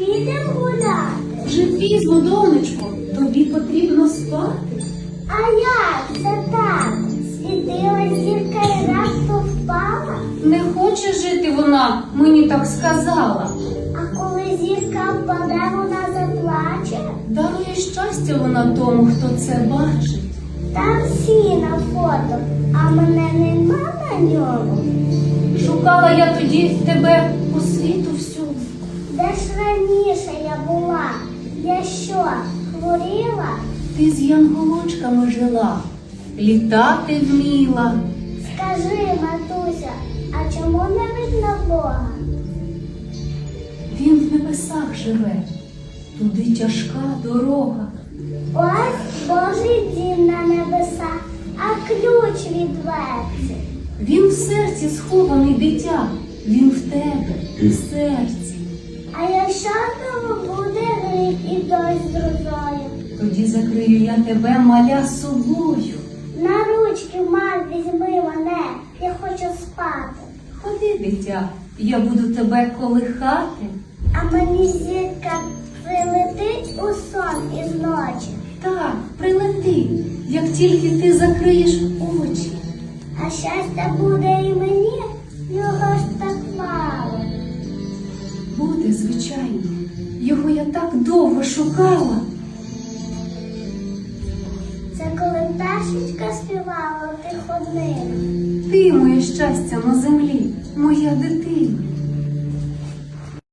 підемо гуляти. Вже пізно, донечко, тобі потрібно спати. А як це так? Світила зірка і раптом впала. Не хоче жити вона, мені так сказала. А коли зірка впаде, вона заплаче. Дарує щастя вона тому, хто це бачить. Там всі на фото, а мене нема на ньому. Шукала я тоді тебе світу всьому. Де ж раніше я була? Я що, хворіла? Ти з янголочками жила, літати вміла. Скажи, матуся, а чому не видно Бога? Він в небесах живе, туди тяжка дорога. Ось Божий дім на небесах, а ключ від дверці. Він в серці схований дитя, він в тебе, в серці. Закрию я тебе, маля, собою. На ручки, мам, візьми мене, я хочу спати. Ходи, дитя, я буду тебе колихати. А мені зірка прилетить у сон із ночі. Так, прилети, як тільки ти закриєш очі. А щастя буде і мені, його ж так мало. Буде, звичайно, його я так довго шукала. Пташечка співала тих одним. Ти моє щастя на землі, моя дитина.